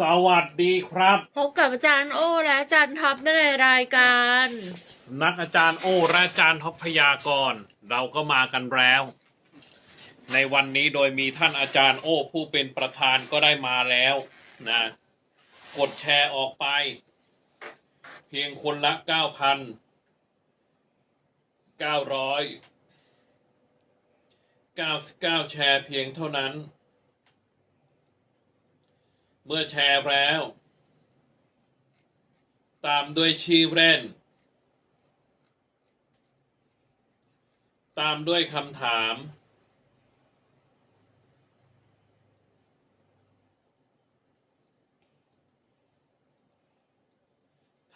สวัสดีครับ พบกับอาจารย์โอและอาจารย์ท็อปได้ในรายการสำนักอาจารย์โอและอาจารย์ท็อปพยากรณ์เราก็มากันแล้ว ในวันนี้โดยมีท่านอาจารย์โอผู้เป็นประธานก็ได้มาแล้วนะ กดแชร์ออกไป เพียงคนละเก้าพันเก้าร้อยเก้าสิบเก้าแชร์เพียงเท่านั้น เมื่อแชร์แล้ว ตามด้วยชื่อเล่น ตามด้วยคำถาม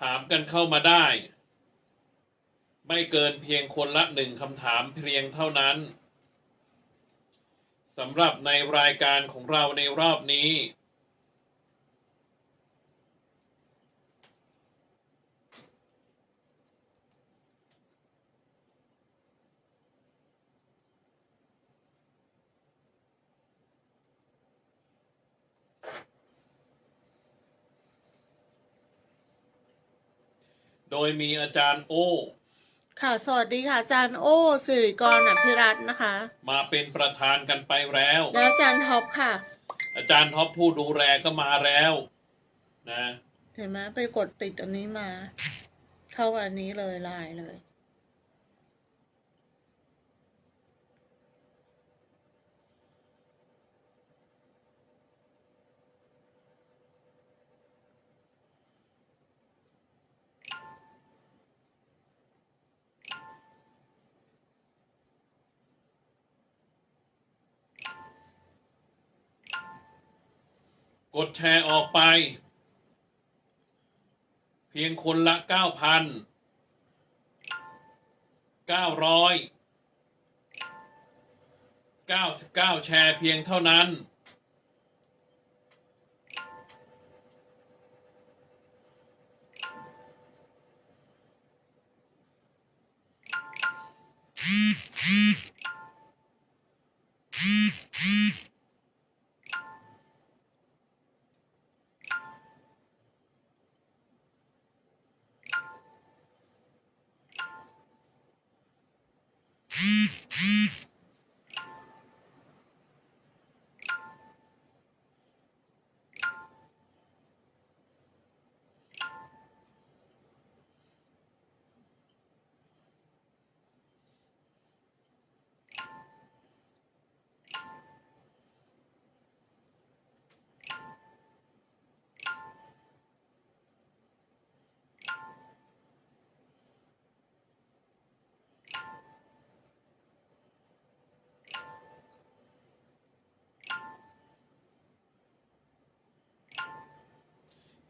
ถามกันเข้ามาได้ ไม่เกินเพียงคนละหนึ่งคำถามเพียงเท่านั้นสำหรับในรายการของเราในรอบนี้ โดยมีอาจารย์โอ ค่ะ สวัสดีค่ะ อาจารย์โอสิริกรอภิรัตน์นะคะ มาเป็นประธานกันไปแล้ว และอาจารย์ท็อปค่ะ อาจารย์ท็อปผู้ดูแลก็มาแล้ว นะ เห็นไหมไปกดติดอันนี้มา เข้าอันนี้เลยไลน์เลย กดแชร์ออกไป เพียงคนละเก้าพันเก้าร้อยเก้าสิบเก้าแชร์เพียงเท่านั้น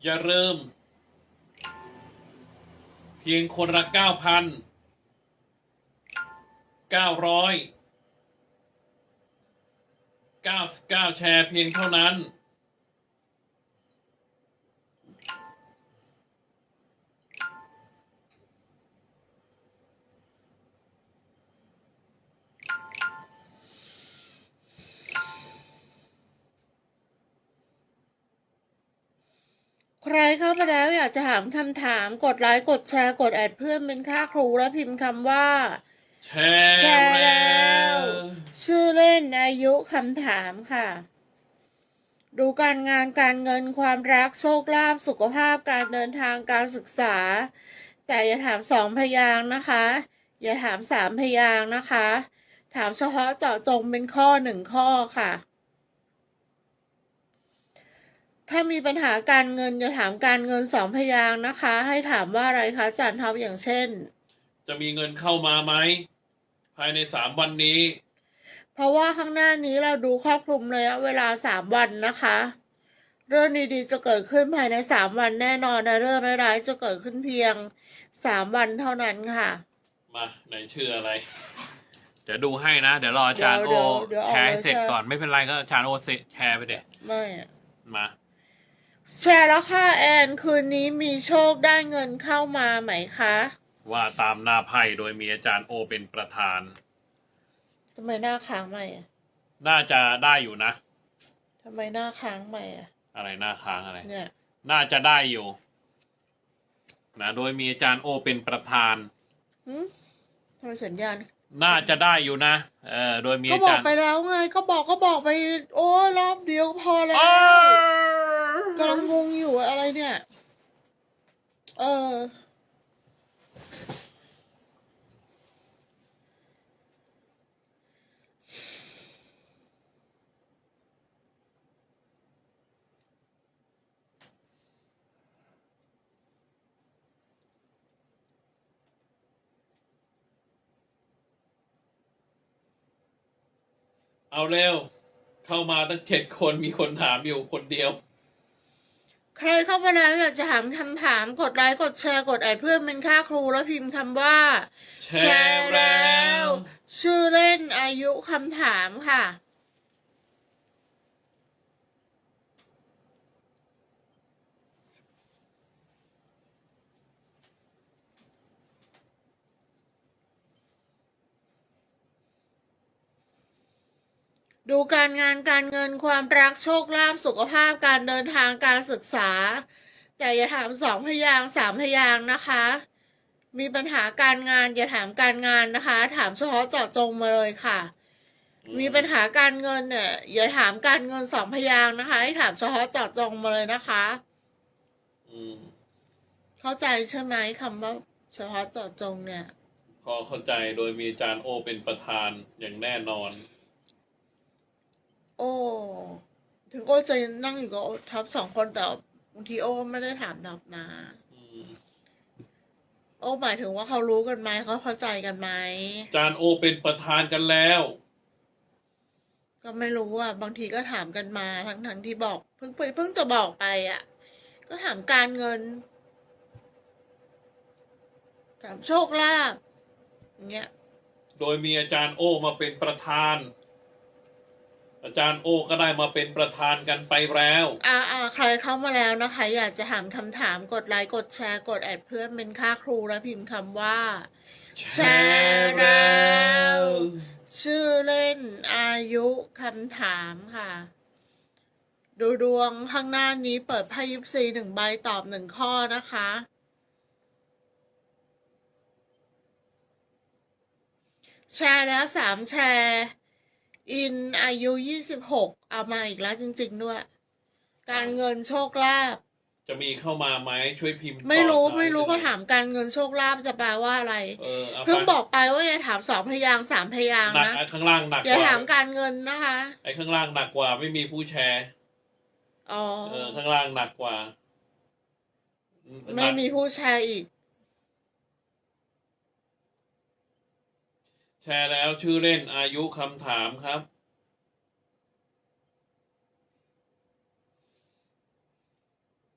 อย่าเริ่ม เพียงคนละเก้าพันเก้าร้อยเก้าสิบเก้าแชร์เพียงเท่านั้น ใครเข้ามาแล้วอยากจะถามคำถามกดไลค์กดแชร์กดแอดเพื่อนเป็นค่าครูและพิมพ์คำว่า แชร์แชร์แล้แล้ววชื่อเล่นอายุคำถามค่ะ ดูการงานการเงินความรักโชคลาภสุขภาพการเดินทางการศึกษา แต่อย่าถามสองพยางค์นะคะ อย่าถามสามพยางค์นะคะ ถามเฉพาะเจาะจงเป็นข้อหนึ่งข้อค่ะ ถ้ามีปัญหาการเงินอย่าถามการเงินสองพยางค์นะคะ ให้ถามว่าอะไรคะอาจารย์ท็อปอย่างเช่น จะมีเงินเข้ามาไหมภายในสามวันนี้ เพราะว่าข้างหน้านี้เราดูครอบคลุมระยะเวลาสามวันนะคะ เรื่องดีๆจะเกิดขึ้นภายในสามวันแน่นอนนะเรื่องร้ายๆจะเกิดขึ้นเพียงสามวันเท่านั้นค่ะ มาไหนชื่ออะไร เดี๋ยวดูให้นะ เดี๋ยวรออาจารย์โอเดี๋ยวเดี๋ยวแชร์ให้เอาเลยเสร็จใช่ก่อนไม่เป็นไรก็อาจารย์โอเสร็จแชร์ไปเด็ไม่อะมา แชร์แล้วค่ะแอน คืนนี้มีโชคได้เงินเข้ามาไหมคะว่าตามหน้าไพ่โดยมีอาจารย์โอเป็นประธาน ทำไมหน้าค้างใหม่อะน่าจะได้อยู่นะ ทำไมหน้าค้างใหม่อะอะไรหน้าค้างอะไร เนี่ย น่าจะได้อยู่ นะ โดยมีอาจารย์โอเป็นประธาน หืมทำไมสัญญาณน่าจะได้อยู่นะ เออโดยมีก็อาบอจากรย์ไปแล้วไง ก็บอกก็บอกไป โอ้ยรอบเดียวก็พอแล้วอ้าว กำลังงงอยู่ว่าอะไรเนี่ย เออ เอาเร็ว เข้ามาตั้งเจ็ดคนมีคนถามอยู่คนเดียว ใครเข้ามาแล้วอยากจะถามคำถามกดไลค์กดแชร์กดแอดเพื่อนเป็นค่าครูแล้วพิมพ์คำว่า แชร์แล้ว ชื่อเล่นอายุคำถามค่ะ ดูการงานการเงินความรักโชคลาภสุขภาพการเดินทางการศึกษา แต่อย่าถามสองพยางค์สามพยางค์นะคะ มีปัญหาการงานอย่าถามการงานนะคะ ถามเฉพาะเจาะจงมาเลยค่ะ มีปัญหาการเงินเนี่ยอย่าถามการเงินสองพยางค์นะคะ ให้ถามเฉพาะเจาะจงมาเลยนะคะอืมเข้าใจใช่ไหมคำว่าเฉพาะเจาะจงเนี่ย พอเข้าใจโดยมีอาจารย์โอเป็นประธานอย่างแน่นอน โอ้ถึงโอ้จะนั่งอยู่กับทับสองคนแต่บางทีโอ้ไม่ได้ถามทับนะอืมโอ้หมายถึงว่าเขารู้กันไหมเขาเข้าใจกันไหมอาจารย์โอเป็นประธานกันแล้ว ก็ไม่รู้อะบางทีก็ถามกันมาทั้งทั้งๆที่บอกเพิ่งไปเพิ่งจะบอกไปอะ ก็ถามการเงิน ถามโชคลาภอย่างเงี้ยโดยมีอาจารย์โอมาเป็นประธาน อาจารย์โอก็ได้มาเป็นประธานกันไปแล้ว อ่าอ่าใครเข้ามาแล้วนะคะ อยากจะถามคำถามกดไลค์กดแชร์กดแอดเพื่อนเป็นค่าครูแล้วพิมพ์คำว่า แชร์แล้วชื่อเล่นอายุคำถามค่ะ ดูดวงข้างหน้านี้เปิดไพ่ยิปซีหนึ่งใบตอบหนึ่งข้อนะคะ แชร์แล้วสามแชร์ อินอายุยี่สิบหกเอามาอีกแล้วจริง ๆ ด้วย การเงินโชคลาภจะมีเข้ามาไหมช่วยพิมพ์ไม่รู้ตอบหน่อยไม่รู้ด้หก็ถามการเงินโชคลาภจะแปลว่าอะไรเออเอาเพิ่งไปบอกไปว่าอย่าถามสองพยางค์สามพยางค์หนักนะไอ้ข้างล่างหนักอย่ากว่าถามการเงินนะคะ ไอ้ข้างล่างหนักกว่าไม่มีผู้แชร์อ๋อเออข้างล่างหนักกว่า ไม่มีผู้แชร์อีก แชร์แล้วชื่อเล่นอายุคำถามครับ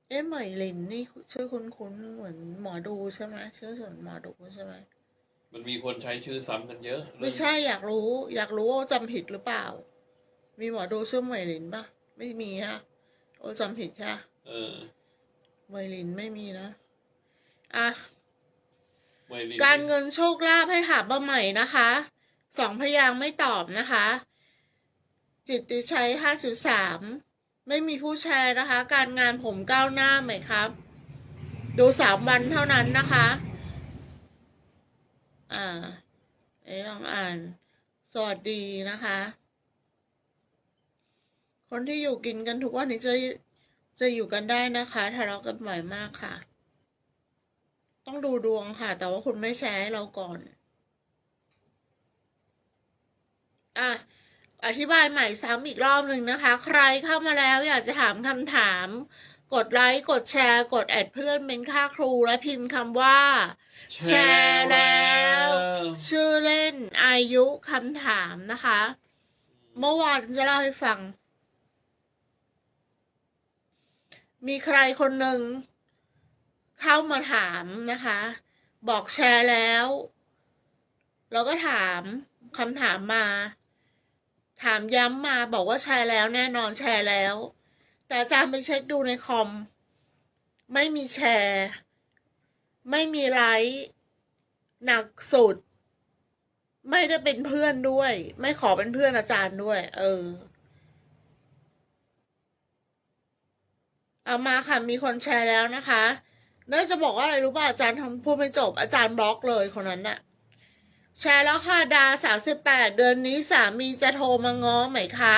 เอ๊ะเหมยลินนี่ชื่อคุ้นๆเหมือนหมอดูใช่ไหมชื่อส่วนหมอดูใช่ไหมมันมีคนใช้ชื่อซ้ำกันเยอะไม่ใช่อยากรู้ อยากรู้ว่าจำผิดหรือเปล่า มีหมอดูชื่อเหมยลินปะไม่มีฮะโอ้จำผิดใช่ปะเออเหมยลินไม่มีนะอะไม่รี การเงินโชคลาภให้ถามมาใหม่นะคะสองพยางไม่ตอบนะคะ จิตติชัยห้าสิบสามไม่มีผู้แชร์นะคะ การงานผมก้าวหน้าไหมครับ ดูสามวันเท่านั้นนะคะ อ่าไอ้ลองอ่าน สวัสดีนะคะ คนที่อยู่กินกันทุกวันนี้จะจะอยู่กันได้นะคะทะเลาะกันบ่อยมากค่ะ ต้องดูดวงค่ะ แต่ว่าคุณไม่แชร์ให้เราก่อน อะ อธิบายใหม่ซ้ำอีกรอบหนึ่งนะคะ ใครเข้ามาแล้วอยากจะถามคำถาม กดไลค์กดแชร์ กดแอดเพื่อนเป็นค่าครูและพิมพ์คำว่า แชร์แล้ว ชื่อเล่นอายุคำถามนะคะ เมื่อวานจะเล่าให้ฟัง มีใครคนหนึ่ง เข้ามาถามนะคะ บอกแชร์แล้วแล้วก็ถามคำถามมา ถามย้ำมาบอกว่าแชร์แล้วแน่นอนแชร์แล้ว แต่อาจารย์ไปเช็คดูในคอม ไม่มีแชร์ ไม่มีไลค์หนักสุด ไม่ได้เป็นเพื่อนด้วย ไม่ขอเป็นเพื่อนอาจารย์ด้วย เออเอามาค่ะ มีคนแชร์แล้วนะคะ น่าจะบอกว่าอะไรรู้ป่ะอาจารย์ทำพูดไม่จบ อาจารย์บล็อกเลยคนนั้นน่ะ แชร์แล้วค่ะดาสามสิบแปดเดือนนี้สามีจะโทรมาง้อไหมคะ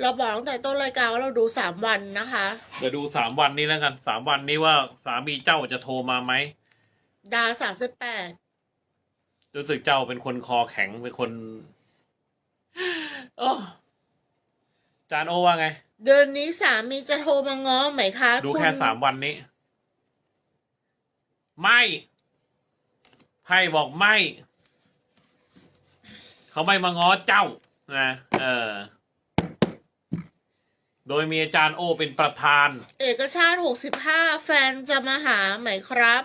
เราบอกตั้งแต่ต้นรายการว่าเราดูสามวันนะคะ เดี๋ยวดูสามวันนี้แล้วกันสามวันนี้ว่าสามีเจ้าจะโทรมาไหมดาสามสิบแปดรู้สึกเจ้าเป็นคนคอแข็งเป็นคนโอ้จานโอว่าไง เดือนนี้สามีจะโทรมาง้อไหมคะดูณแค่สามวันนี้ ไม่ไพ่บอกไม่ เขาไม่มาง้อเจ้านะเออ โดยมีอาจารย์โอเป็นประธาน เอกชาติหกสิบห้าแฟนจะมาหาไหมครับ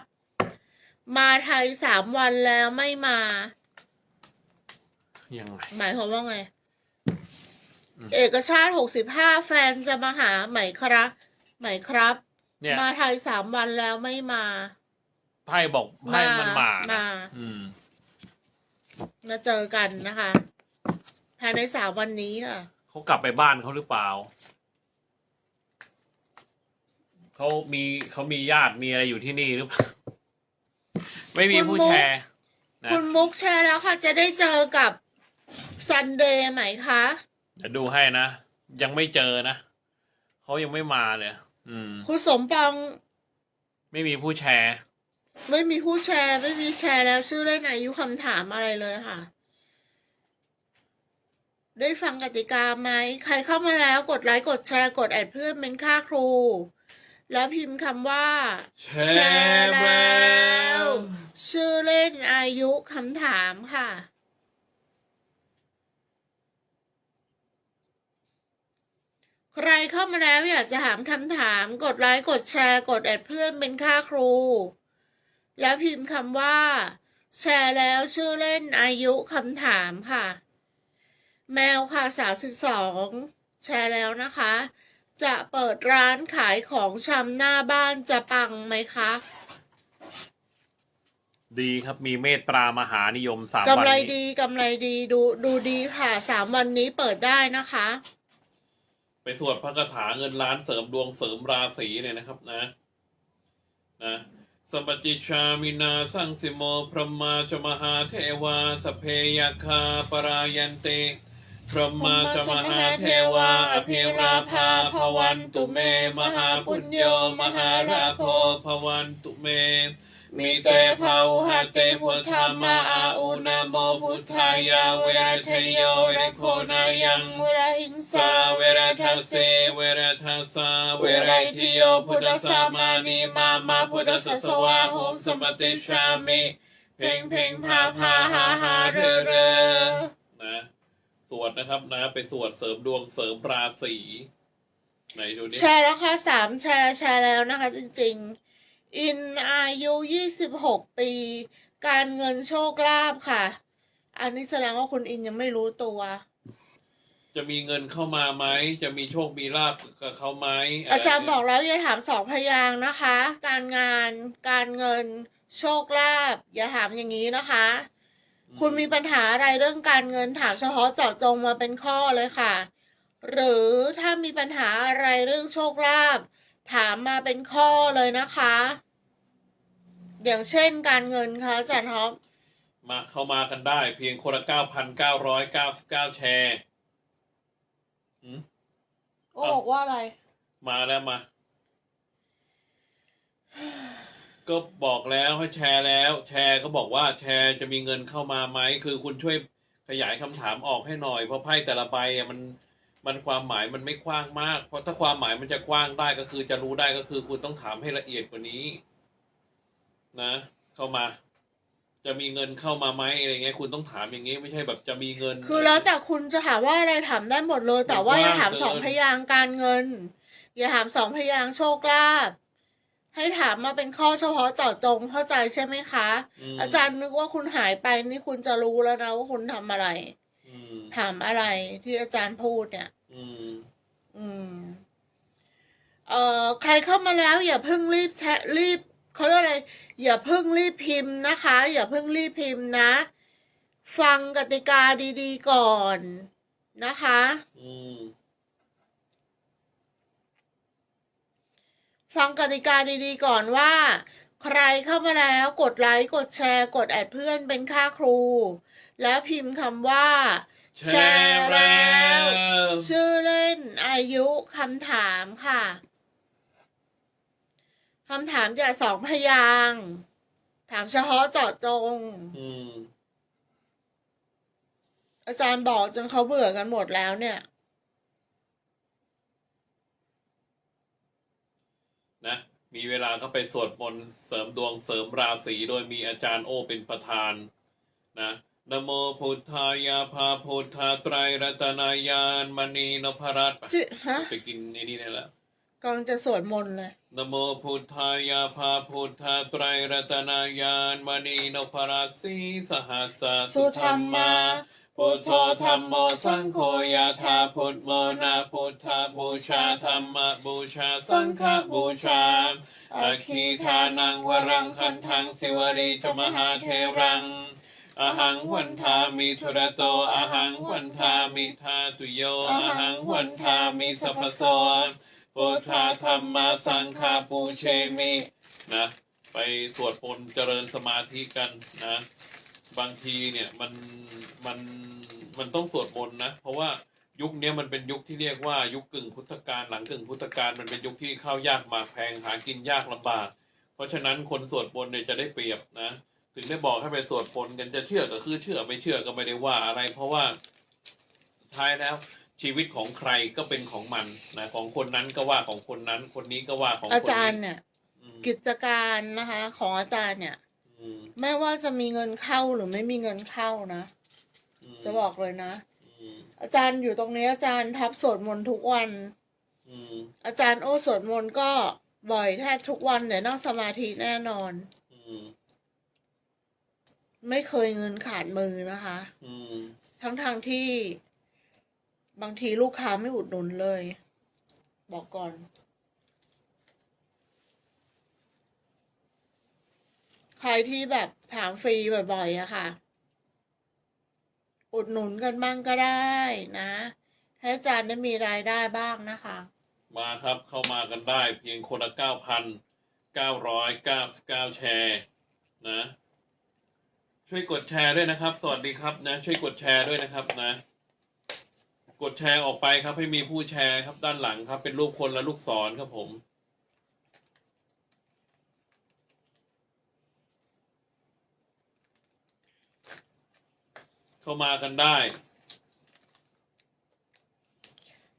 มาไทยสามวันแล้วไม่มา ยังไง หมายความว่าไงอืมเอกชาติหกสิบห้าแฟนจะมาหาไหมครับ ไหมครับ เนี่ย มาไทยสามวันแล้วไม่มา ไพ่บอกไพ่มันมามานะอืมมาเจอกันนะคะภายในสามวันนี้ค่ะเขากลับไปบ้านเขาหรือเปล่าเขามีเขามีญาติมีอะไรอยู่ที่นี่หรือเปล่าไม่มีผู้แชร์นะคุณมุกแชร์แล้วค่ะ จะได้เจอกับซันเดย์ไหมคะเดี๋ยวดูให้นะ ยังไม่เจอนะเขายังไม่มาเลย อืม คุณสมปอง ไม่มีผู้แชร์ ไม่มีผู้แชร์ ไม่มีแชร์แล้วชื่อเล่นอายุคำถามอะไรเลยค่ะ ได้ฟังกติกาไหม ใครเข้ามาแล้วกดไลค์กดแชร์กดแอดเพื่อนเป็นค่าครู แล้วพิมพ์คำว่า แชร์แล้ว ชื่อเล่นอายุคำถามค่ะ ใครเข้ามาแล้วอยากจะถามคำถาม กดไลค์กดแชร์กดแอดเพื่อนเป็นค่าครู แล้วพิมพ์คำว่า แชร์แล้วชื่อเล่นอายุคำถามค่ะ แมวค่ะสาวสิบสองแชร์แล้วนะคะ จะเปิดร้านขายของชำหน้าบ้านจะปังไหมคะดีครับมีเมตตามหานิยมสามกำวันไรนี้ดีกำไรดีดูดูดีค่ะสามวันนี้เปิดได้นะคะ ไปสวดพระคาถาเงินล้านเสริมดวงเสริมราศีเนี่ยนะครับนะ นะ สมปจิชามินาสังสิโมพรหมาจมหาเทวาสเพยคาปรายันเตพรหมาจมหาเทวาอภิราภาภวันตุเม มหาปุญโยมหาราโพภวันตุเม มิเตภาอุหะเตพุทธามาอาอุนาโมพุทธายาเวรทยโยเรโคนายังเวลาหิงสาสาเวรทัสเสเวรทัสสาเวไรทิโยพุทธสามานีมามาพุทธสัสวาโหมสมติชามิเพ่งเพ่งพาพาหาหาเรอเรอนะสวดนะครับนะ ไปสวดเสริมดวงเสริมราศีไหนดูดิแชร์แล้วค่ะสามแชร์แชร์แล้วนะคะ จริง ๆ อินอายุยี่สิบหกปี การเงินโชคลาภค่ะ อันนี้แสดงว่าคุณอินยังไม่รู้ตัว จะมีเงินเข้ามาไหม จะมีโชคมีลาบกับเขาไหมะไอาจารย์บอกแล้วอย่าถามสองพยางค์นะคะ การงานการเงินโชคลาภอย่าถามอย่างนี้นะคะ คุณมีปัญหาอะไรเรื่องการเงินถามเฉพาะเจาะจงมาเป็นข้อเลยค่ะ หรือถ้ามีปัญหาอะไรเรื่องโชคลาภ ถามมาเป็นข้อเลยนะคะ อย่างเช่นการเงินค่ะอาจารย์ท็อปมาเข้ามากันได้ เพียงคนละเก้าพันเก้าร้อยเก้าสิบเก้าแชร์อืมโอ้บอกว่าอะไร มาแล้วมา ก็บอกแล้วให้แชร์แล้ว แชร์ก็บอกว่าแชร์จะมีเงินเข้ามาไหม คือคุณช่วยขยายคำถามออกให้หน่อย เพราะไพ่แต่ละใบอะมัน มันความหมายมันไม่กว้างมาก เพราะถ้าความหมายมันจะกว้างได้ก็คือจะรู้ได้ก็คือคุณต้องถามให้ละเอียดกว่านี้ นะ เข้ามา จะมีเงินเข้ามาไหมอะไรเงี้ยคุณต้องถามอย่างงี้ไม่ใช่แบบจะมีเงิน คือแล้วแต่คุณจะถามว่าอะไรถามได้หมดเลย แต่ว่าอย่าถามสองพยางค์การเงิน อย่าถามสองพยางค์โชคลาภให้ถามมาเป็นข้อเฉพาะเจาะจงเข้าใจใช่ไหมคะมอาจารย์นึกว่าคุณหายไปนี่คุณจะรู้แล้วนะว่าคุณทำอะไรอืม ถามอะไรที่อาจารย์พูดเนี่ย อืม อืม เอ่อ ใครเข้ามาแล้ว อย่าเพิ่งรีบแชะรีบเขาเรียกอะไร อย่าเพิ่งรีบพิมพ์นะคะ อย่าเพิ่งรีบพิมพ์นะ ฟังกติกาดีๆก่อนนะคะ อืม ฟังกติกาดีๆก่อนว่า ใครเข้ามาแล้วกดไลค์กดแชร์ กดแอดเพื่อนเป็นค่าครู แล้วพิมพ์คำว่า แชร์แล้ว ชื่อเล่นอายุคำถามค่ะคำถามจะสองพยางค์ถามเฉพาะเจาะจง อืม อาจารย์บอกจนเขาเบื่อกันหมดแล้วเนี่ย นะ มีเวลาก็ไปสวดมนต์เสริมดวงเสริมราศีโดยมีอาจารย์โอเป็นประธาน นะ นะโมพุทธายาภาพุทธาไตรรัตนายานมณีนพรัตน์ชื่อฮะไปกินไอ้นี่ได้แล้วกำลังจะสวดมนต์เลยนะโมพุทธายาภาพุทธาไตรรัตนายานมณีนพรัตน์สีสหัสสะสุธรรมาพุทโธธรรมโมสังโฆยาธาพุทโมนาพุทธาบูชาธรรมบูชาสังฆบูชาอาคีทานังวรังคันทังสิวรีจมหาเทรัง อหังวันทามิทุระโตอหังวันทามิทาตุโยอหังวันทามิสัพพโสพุทาธรรมาสังฆาปูเชมินะไปสวดมนต์เจริญสมาธิกันนะ บางทีเนี่ยมันมันมันต้องสวดมนต์นะ เพราะว่ายุคนี้มันเป็นยุคที่เรียกว่ายุคกึ่งพุทธกาลหลังกึ่งพุทธกาลมันเป็นยุคที่ข้าวยากหมากแพงหากินยากลำบาก เพราะฉะนั้นคนสวดมนต์เนี่ยจะได้เปรียบนะ ถึงได้บอกให้ไปสวดมนต์กันจะเชื่อก็คือเชื่อไม่เชื่อก็ไม่ได้ว่าอะไร เพราะว่าสุดท้ายแล้ว ชีวิตของใครก็เป็นของมันนะของคนนั้นก็ว่าของคนนั้น คนนี้ก็ว่าของคนอานี้จารย์เนี่ยอืมกิจการนะคะ ของอาจารย์เนี่ยอืมไม่ว่าจะมีเงินเข้าหรือไม่มีเงินเข้านะมจะบอกเลยนะอืมอาจารย์อยู่ตรงนี้อาจารย์ทับสวดมนต์ทุกวันอืมอาจารย์โอ้สวดมนต์ก็บ่อยแทบทุกวันเดี๋ยวนั่งสมาธิแน่นอนอืม ไม่เคยเงินขาดมือนะคะ อืม ทั้งทางๆที่บางทีลูกค้าไม่อุดหนุนเลย บอกก่อน ใครที่แบบถามฟรีบ่อยๆอะค่ะ อุดหนุนกันบ้างก็ได้นะ ให้อาจารย์ได้มีรายได้บ้างนะคะ มาครับเข้ามากันได้เพียงคนละเก้าพันเก้าร้อยเก้าสิบเก้าแชร์ นะ ช่วยกดแชร์ด้วยนะครับ สวัสดีครับนะ ช่วยกดแชร์ด้วยนะครับนะ กดแชร์ออกไปครับ ให้มีผู้แชร์ครับด้านหลังครับ เป็นรูปคนและลูกศรครับผมเข้ามากันได้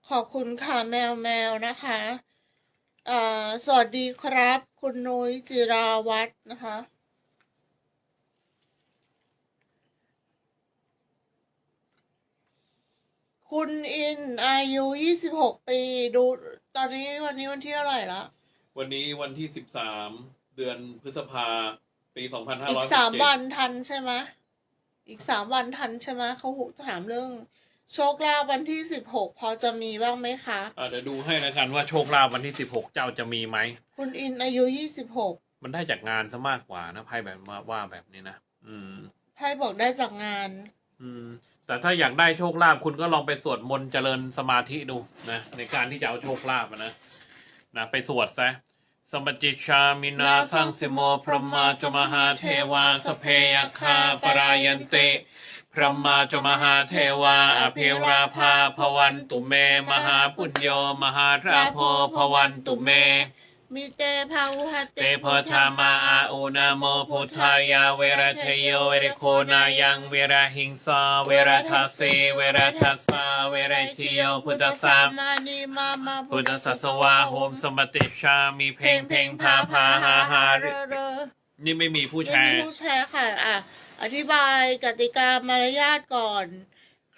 ขอบคุณค่ะแมวแมวนะคะอ่อสวัสดีครับ คุณนุ้ยจิราวัฒน์นะคะ คุณอินอายุยี่สิบหกปี ดู ตอนนี้วันนี้วันที่เท่าไหร่ละวันนี้วันที่สิบสามเดือนพฤษภาปีสองพันห้าอีร้อกยสามวันทันใช่ไหมอีกสามวันทันใช่ไหมเขาถามเรื่อง โชคลาภวันที่สิบหกพอจะมีบ้างไหมคะ อ่าเดี๋ยวดูให้แล้วกันว่าโชคลาภวันที่สิบหกเจ้าจะมีไหม คุณอินอายุยี่สิบหกมันได้จากงานซะมากกว่านะไพ่แบบว่าว่าแบบนี้นะ อืมไพ่บอกได้จากงาน อืม แต่ถ้าอยากได้โชคลาภคุณก็ลองไปสวดมนต์เจริญสมาธิดูนะในการที่จะเอาโชคลาภนะนะไปสวดซะสมปจิชามินาสังสิโมพรหมาจมหาเทวาสเพยคาปรายันเตพรหมาจมหาเทวาอภิราภาพวันตุเม มหาปุญโยมหาราโพพวันตุเม มีเตภาวุหะเตโพธามาอาอุนาโมพุทธายาเวรเทโยเวรโคนายังเวรหิงสาเวรทัสเสเวรทัสสาเวรเทโยพุทธสามานีมามาพุทธสัสวาโหมสมติชามีเพลงเพลงพาพาหาหาเรอเนี่ไม่มีผู้แชไม่มีผู้แชร์ค่ะอะ อธิบายกติกามารยาทก่อน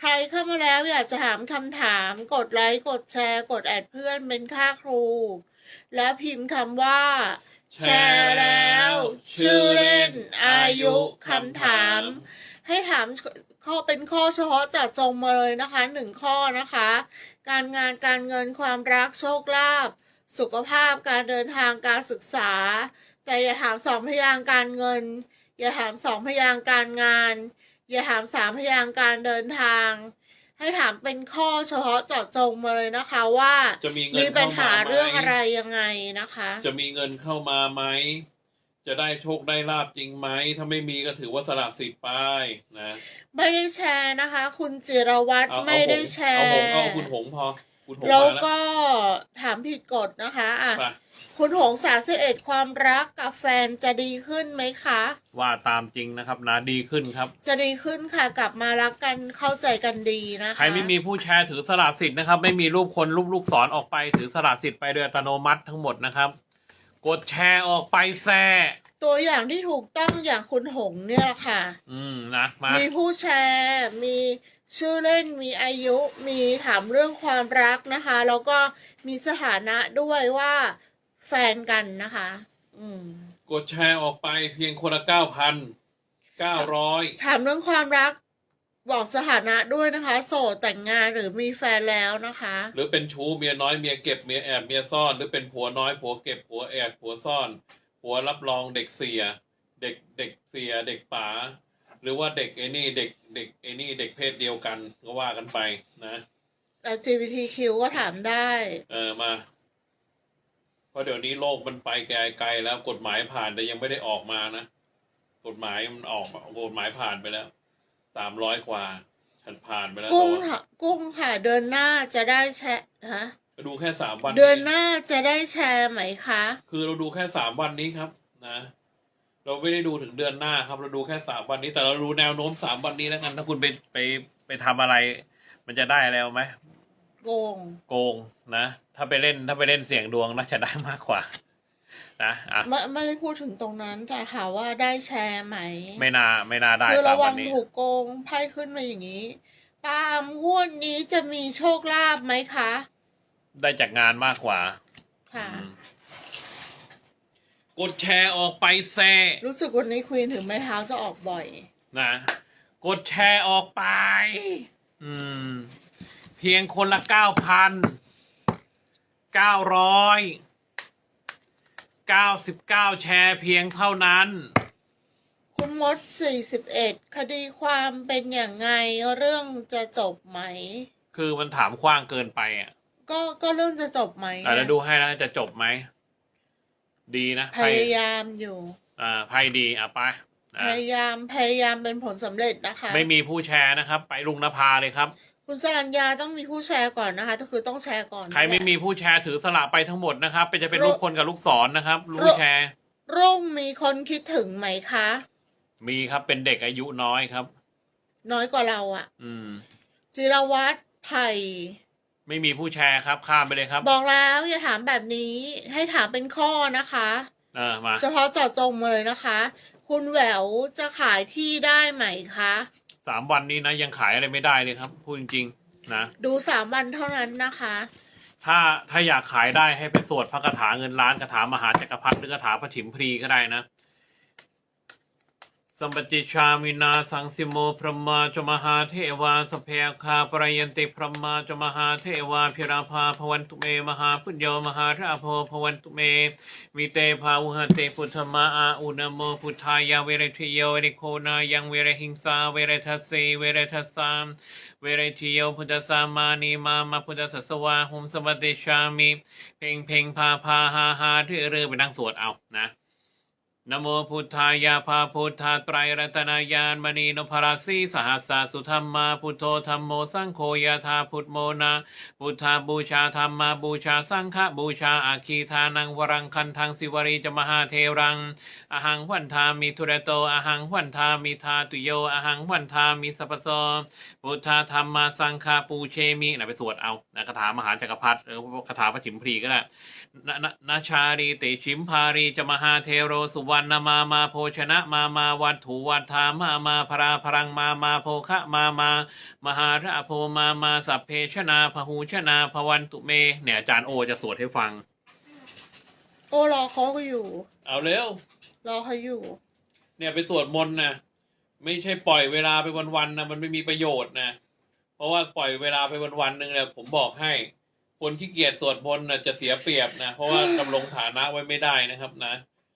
ใครเข้ามาแล้วอยากจะถามคำถาม กดไลค์กดแชร์ กดแอดเพื่อนเป็นค่าครู แล้วพิมพ์คำว่า แชร์แล้ว ชื่อเล่น อายุคำถาม ให้ถามข้อเป็นข้อเฉพาะจาะจงมาเลยนะคะหนึ่งข้อนะคะ การงานการเงินความรักโชคลาภสุขภาพการเดินทางการศึกษา แต่อย่าถามสองพยางการเงิน อย่าถามสองพยางการงาน อย่าถามสามพยางค์การเดินทางใให้ถามเป็นข้อเฉพาะเจาะจงมาเลยนะคะว่าจะมีเงิมีนปัเข้าญมาหาไหมเรื่องอะไรยังไงนะคะ จะมีเงินเข้ามาไหมจะได้โชคได้ลาบจริงไหม ถ้าไม่มีก็ถือว่าสละสิทธิ์ไปนะ ไม่ได้แชร์นะคะ คุณจิรวัตรเอาเอาไม่ได้แชเอาร์หงเอาคุณหงพอ คุณหงแล้วมาแล้วก็ถามผิดกฎนะคะอะไปคุณหงสาสิเอ็ดความรักกับแฟนจะดีขึ้นไหมคะ ว่าตามจริงนะครับนะดีขึ้นครับ จะดีขึ้นค่ะกลับมารักกันเข้าใจกันดีนะคะใครไม่มีผู้แชร์ถือสละสิทธิ์นะครับ ไม่มีรูปคนรูปลูกศรออกไปถือสละสิทธิ์ไปโดยอัตโนมัติทั้งหมดนะครับ กดแชร์ออกไปแซ่ตัวอย่างที่ถูกต้องอย่างคุณหงเนี่ยแหละค่ะ อืมนะมามีผู้แชร์มี ชื่อเล่นมีอายุมีถามเรื่องความรักนะคะ แล้วก็มีสถานะด้วยว่าแฟนกันนะคะ อืม กดแชร์ออกไปเพียงคนละเก้าพันเก้าร้อยถามเรื่องความรักบอกสถานะด้วยนะคะ โสดแต่งงานหรือมีแฟนแล้วนะคะ หรือเป็นชู้เมียน้อยเมียเก็บเมียแอบเมียซ่อน หรือเป็นผัวน้อยผัวเก็บผัวแอบผัวซ่อนผัวรับรองเด็กเสีย เด็กเด็กเสียเด็กป๋า หรือว่าเด็กไอ้นี่เด็กเด็กไอ้นี่เด็กเพศเดียวกันก็ว่ากันไปนะ LGBTQ ก็ถามได้ เออมาเพราะเดี๋ยวนี้โลกมันไปไกลไกลแล้วกฎหมายผ่านแต่ยังไม่ได้ออกมานะ กฎหมายมันออกมากฎหมายผ่านไปแล้วสามร้อยกว่าฉันผ่านไปแล้วกุ้งตัวค่ะกุ้งค่ะเดือนหน้าจะได้แชร์ฮะดูแค่สามวัน เดือนหน้าจะได้แชร์ไหมคะ คือเราดูแค่สามวันนี้ครับ นะ เราไม่ได้ดูถึงเดือนหน้าครับ เราดูแค่สามวันนี้ แต่เราดูแนวโน้มสามวันนี้แล้วกัน ถ้าคุณไปไปไปทำอะไร มันจะได้อะไรไหมโกงโกงนะ ถ้าไปเล่นถ้าไปเล่นเสี่ยงดวงน่าจะได้มากกว่า นะอะไม่ไม่ได้พูดถึงตรงนั้น แต่ถามว่าได้แชร์ไหม ไม่น่าไม่น่าได้คือสาระมวัวังนนี้ ถูกโกงไพ่ขึ้นมาอย่างนี้ปาล์มงวดนี้จะมีโชคลาภไหมคะ ได้จากงานมากกว่าค่ะ อืม กดแชร์ออกไปแซ่รู้สึกวันนี้ควีนถึงไม้เท้าจะออกบ่อย นะ กดแชร์ออกไป อืม เพียงคนละเก้าพันเก้าร้อยเก้าสิบเก้าแชร์เพียงเท่านั้น คุณมด41คดีความเป็นอย่างไงเรื่องจะจบไหม คือมันถามกว้างเกินไปอะ ก็ก็เรื่องจะจบไหมอะแล้วดูให้นะจะจบไหม ดีนะพไพ่ยายามอยู่ อ่าไพ่ดีอะไปพนะยายามพยายามเป็นผลสำเร็จนะคะ ไม่มีผู้แชร์นะครับ ไปลุงนภาเลยครับ คุณสรัญญาต้องมีผู้แชร์ก่อนนะคะก็คือต้องแชร์ก่อนใครไม่มีผู้แชร์ถือสละไปทั้งหมดนะครับเป็นจะเป็นลูกคนกับลูกศรนะครับลูกแชร์ รุ่งมีคนคิดถึงไหมคะ มีครับเป็นเด็กอายุน้อยครับ น้อยกว่าเราอะอืม จิรวัตรไผ่ ไม่มีผู้แชร์ครับ ข้ามไปเลยครับ บอกแล้วอย่าถามแบบนี้ให้ถามเป็นข้อนะคะ เออมาเฉพาะเจาะจงมาเลยนะคะ คุณแหววจะขายที่ได้ไหมคะสามวันนี้นะยังขายอะไรไม่ได้เลยครับพูดจริงๆนะดูสามวันเท่านั้นนะคะ ถ้าถ้าอยากขายได้ให้ไปสวดพระคาถาเงินล้านคาถามหาจักรพรรดิหรือคาถาพระถิมพรีก็ได้นะ สัมปติชามินาสังสิโมพรหมาจมหาเทวาสเพคาปรยันติพรหมาจมหาเทวาพิราภาพวันตุเมมหาพุญโยมหาราโพพวันตุเมมิเตภาวุหเตพุทธมาอาอุณโมพุทธายาเวรทิโยเริโคนายังเวรหิงสาเวรทัสเสเวรทัสสามเวรทิโยพุทธสามานีมามาพุทธสัสวาหุมสวัสดิชามิ เพ่งเพ่งพาพาหาหาเรื่เรือไปนั่งสวดเอานะ นโมพุทธายาภาพุทธาไตรรัตนายานมณีนพราสีสหัสสาสุธรรมาพุทโธธรรมโมสังโฆยาธาพุทโมนาพุทธาบูชาธรรมาบูชาสังฆบูชาอาคีทานังวรังคันทังสิวรีจมหาเทรัง อหังวันทามิทุระโตอหังวันทามิทาตุโยอหังวันทามิสัพพโสพุทธาธรรมาสังฆาปูเชมินะไปสวดเอานะคาถามหาจักรพรรดิหรือคาถาพระฉิมพรีก็ได้นะนะนาชารีติชิมพารีจมหาเทโรสุวรรณมามาโภชนะมามาวัตถุวัฏฐามามาพราพรังมามาโภคะมามามหาราโพมามาสัพเพชนาพหูชนาพวันตุเม เนี่ยอาจารย์โอจะสวดให้ฟัง โอ้รอเขาก็อยู่ เอาเร็ว รอเขาอยู่ เนี่ยไปสวดมนต์นะไม่ใช่ปล่อยเวลาไปวันๆนะมันไม่มีประโยชน์นะเพราะว่าปล่อยเวลาไปวันๆหนึ่งเนี่ยผมบอกให้ คนที่เกียจสวดมนต์นะจะเสียเปรียบนะเพราะว่าดำรงฐานะไว้ไม่ได้นะครับนะ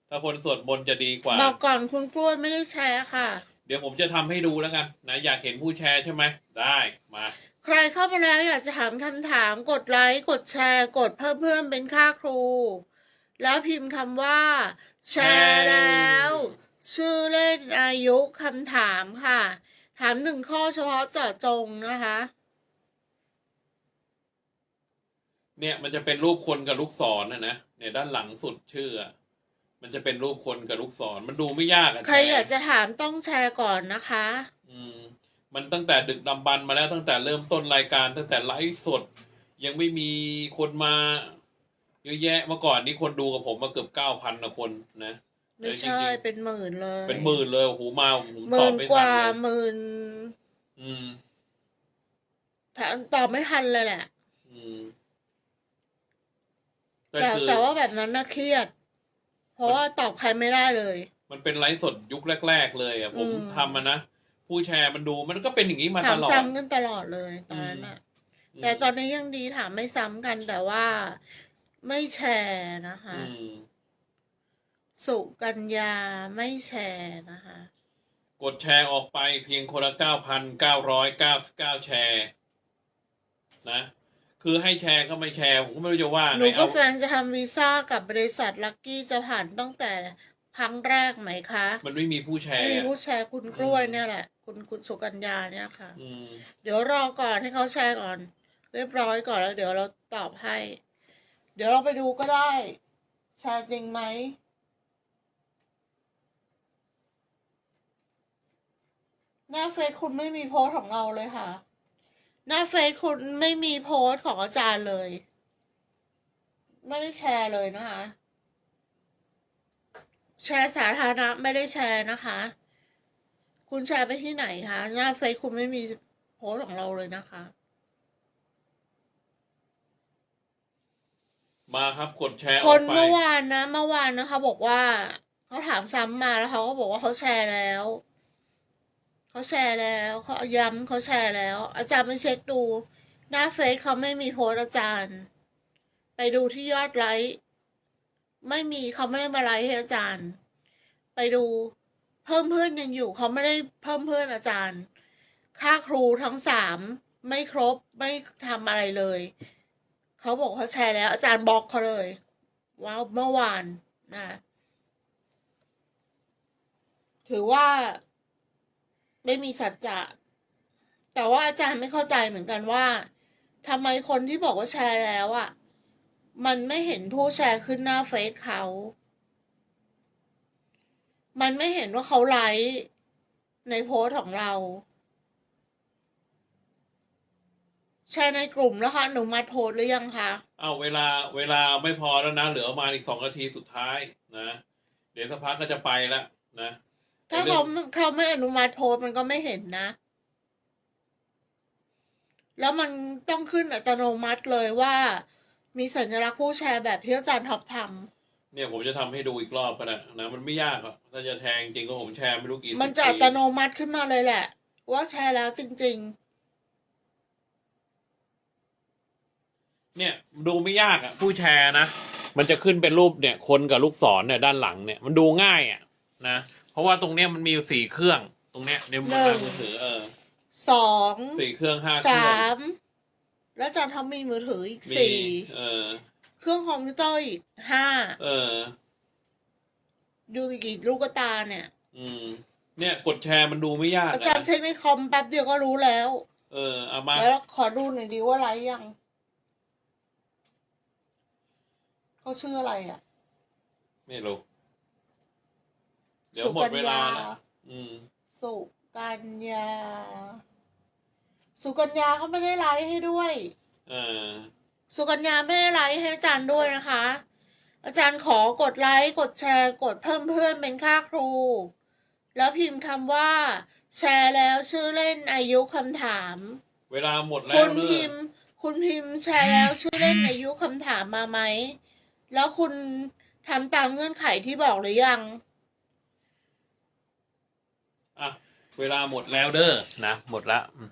ถ้าคนสวดมนต์จะดีกว่า บอกก่อนคุณกล้วยไม่ได้แชร์ค่ะ เดี๋ยวผมจะทำให้ดูแล้วกัน นะอยากเห็นผู้แชร์ใช่ไหม ได้มา ใครเข้ามาแล้วอยากจะถามคำถามกดไลค์กดแชร์ กดเพิ่มเพื่อนเป็นค่าครู แล้วพิมพ์คำว่า แชร์แล้ว ชื่อเล่นอายุคำถามค่ะ ถามหนึ่งข้อเฉพาะเจาะจงนะคะ เนี่ยมันจะเป็นรูปคนกับลูกศรนะนะเนี่ยด้านหลังสุดชื่ออะ มันจะเป็นรูปคนกับลูกศรมันดูไม่ยากอะใครแชร์อยากจะถามต้องแชร์ก่อนนะคะ อืม มันตั้งแต่ดึกดำบรรพ์มาแล้วตั้งแต่เริ่มต้นรายการ ตั้งแต่ไลฟ์สด ยังไม่มีคนมาเยอะแยะเมื่อก่อนนี้คนดูกับผมมาเกือบเก้าพันนะคนนะไม่ใช่เป็นหมื่นเลย เป็นหมื่นเลยโอ้โหมาผมหตอมื่บนไม่กทัว่านเลยหมื่นอืมตอบไม่ทันเลยแหละอืมก็แต่คือแต่ว่าแบบนั้นน่าเครียด เพราะว่าตอบใครไม่ได้เลย มันเป็นไลฟ์สดยุคแรก ๆ เลยอะผมอืมทำมานะ ผู้แชร์มันดูมันก็เป็นอย่างนี้มาถาตมลอดซ้ำกันตลอดเลยตอนนั้นอะอืมแต่ตอนนี้ยังดีถามไม่ซ้ำกันแต่ว่าไม่แชร์นะคะอืมสุกัญญาไม่แชร์นะคะ กดแชร์ออกไปเพียงคนละเก้าพันเก้าร้อยเก้าสิบเก้าแชร์ นะ คือให้แชร์ก็ไม่แชร์ผมก็ไม่รู้จะว่าหนูไงก็เอาแฟนจะทำวีซ่ากับบริษัทลักกี้จะผ่านตั้งแต่ครั้งแรกไหมคะมันไม่มีผู้แชไม่ร์มีผู้แชร์คุณกล้วยเนี่ยแหละ คุณคุณสุกัญญาเนี่ยค่ะ อืมเดี๋ยวรอก่อนให้เขาแชร์ก่อน เรียบร้อยก่อนแล้วเดี๋ยวเราตอบให้ เดี๋ยวเราไปดูก็ได้ แชร์จริงไหมหน้าเฟซคุณไม่มีโพสต์ของเราเลยค่ะ หน้าเฟซคุณไม่มีโพสต์ของอาจารย์เลย ไม่ได้แชร์เลยนะคะ แชร์สาธารณะไม่ได้แชร์นะคะ คุณแชร์ไปที่ไหนคะหน้าเฟซคุณไม่มีโพสต์ของเราเลยนะคะ มาครับกดแชร์อคอกนไปเมื่อวานนะเมื่อวานนะคะ บอกว่าเขาถามซ้ำมาแล้วเขาก็บอกว่าเขาแชร์แล้ว เขาแชร์แล้วเขาย้ำเขาแชร์แล้ว อาจารย์ไปเช็คดู หน้าเฟซเขาไม่มีโพสอาจารย์ ไปดูที่ยอดไลค์ไม่มีเขาไม่ได้มาไลค์ให้อาจารย์ ไปดูเพิ่มเพื่อนยังอยู่เขาไม่ได้เพิ่มเพื่อนอาจารย์ ค่าครูทั้งสามไม่ครบไม่ทำอะไรเลยเขาบอกเขาแชร์แล้ว อาจารย์บล็อกเขาเลยว้าวเมื่อวานนะถือว่า ไม่มีสัจจะแต่ว่าอาจารย์ไม่เข้าใจเหมือนกันว่าทำไมคนที่บอกว่าแชร์แล้วอะ่ะ มันไม่เห็นผู้แชร์ขึ้นหน้าเฟซเขา มันไม่เห็นว่าเขาไลค์ในโพสของเรา แชร์ในกลุ่มแล้วคะหนูมัดโพสหรือยังคะเอาเวลาเวลาไม่พอแล้วนะ เหลือมาอีกสองนาทีสุดท้ายนะ เดี๋ยวสักพักก็จะไปแล้วนะ ถ้าไอ้รื่เขาองเขาไม่อนุมัติโพสต์มันก็ไม่เห็นนะ แล้วมันต้องขึ้นอัตโนมัติเลยว่า มีสัญลักษณ์ผู้แชร์แบบที่อาจารย์ท็อปทเนี่ยผมจะทำให้ดูอีกรอบก็ได้นะมันไม่ยากหรอกถ้าจะแทงจริงก็ผมแชร์ไม่รู้กี่สิบำมันจะอัปีตโนมัติขึ้นมาเลยแหละ ว่าแชร์แล้วจริงเนี่ยดูไม่ยากอะ ผู้แชร์นะ มันจะขึ้นเป็นรูปเนี่ย คนกับลูกศรเนี่ยด้านหลังเนี่ย มันดูง่ายอะนะเพ ราะว่าตรงเนี้ยมันมีอยู่สี่เครื่อง ตรงเนี้ยในมือมือถือเออๆสองสี่เครื่องห้าเครื่สาอง มแล้วอาจารย์ท็อปมีมือถืออีกมีสี่เออ เครื่องคอมพิวเตอร์อีกห้าเออ ดูกี่ลูกตาเนี่ย อืม เนี่ยกดแชร์มันดูไม่ยากอาจารย์นะเช็คในคอมแป๊บเดียวก็รู้แล้ว เออเอามา แล้วขอดูหน่อยดีว่าไลค์ยังเขาชื่ออะไรอะ ไม่รู้เดี๋ยวสุหมดกัญเวลาญาแล้วอืม สุกัญญา สุกัญญาก็ไม่ได้ไลค์ให้ด้วย เออ สุกัญญาไม่ได้ไลค์ให้อาจารย์ด้วยนะคะ อาจารย์ขอกดไลค์กดแชร์กดเพิ่มเพื่อนเป็นค่าครู แล้วพิมพ์คำว่า แชร์แล้วชื่อเล่นอายุคำถาม เวลาหมดแล้คุวณเนพิอะมพ์ คุณพิมพ์แชร์แล้วชื่อเล่นอายุคำถามมาไหม แล้วคุณทำตามเงื่อนไขที่บอกหรือยัง อะ เวลาหมดแล้วเด้อนะหมดละ